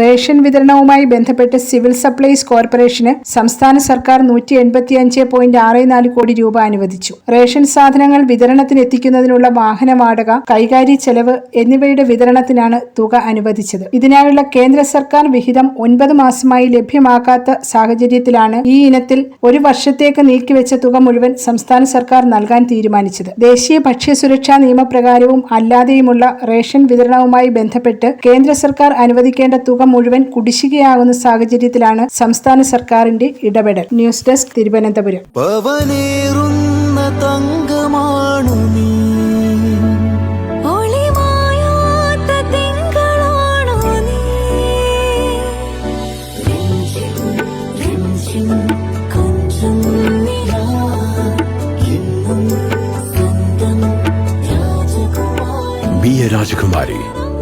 Ration വിതരണവുമായി ബന്ധപ്പെട്ട് civil supplies corporation സംസ്ഥാന സർക്കാർ നൂറ്റി എൺപത്തിയഞ്ച് പോയിന്റ് ആറ് നാല് കോടി രൂപ അനുവദിച്ചു. റേഷൻ സാധനങ്ങൾ വിതരണത്തിന് എത്തിക്കുന്നതിനുള്ള വാഹന വാടക കൈകാര്യ ചെലവ് എന്നിവയുടെ വിതരണത്തിനാണ് തുക അനുവദിച്ചത്. ഇതിനായുള്ള കേന്ദ്ര സർക്കാർ വിഹിതം ഒൻപത് മാസമായി ലഭ്യമാക്കാത്ത സാഹചര്യത്തിലാണ് ഈ ഇനത്തിൽ ഒരു വർഷത്തേക്ക് നീക്കിവെച്ച തുക മുഴുവൻ സംസ്ഥാന സർക്കാർ നൽകാൻ തീരുമാനിച്ചത്. ദേശീയ ഭക്ഷ്യസുരക്ഷാ നിയമപ്രകാരവും അല്ലാതെയുമുള്ള റേഷൻ വിതരണവുമായി ബന്ധപ്പെട്ട് കേന്ദ്ര സർക്കാർ അനുവദിക്കേണ്ട തുക മുഴുവൻ കുടിശ്ശികയാകുന്ന സാഹചര്യത്തിലാണ് സംസ്ഥാന സർക്കാരിന്റെ ഇടപെടൽ. News desk Thiruvananthapuram. രാജകുമാരി തങ്കമാണു നീ. ഒളിമായാത്ത തിങ്കളാണോ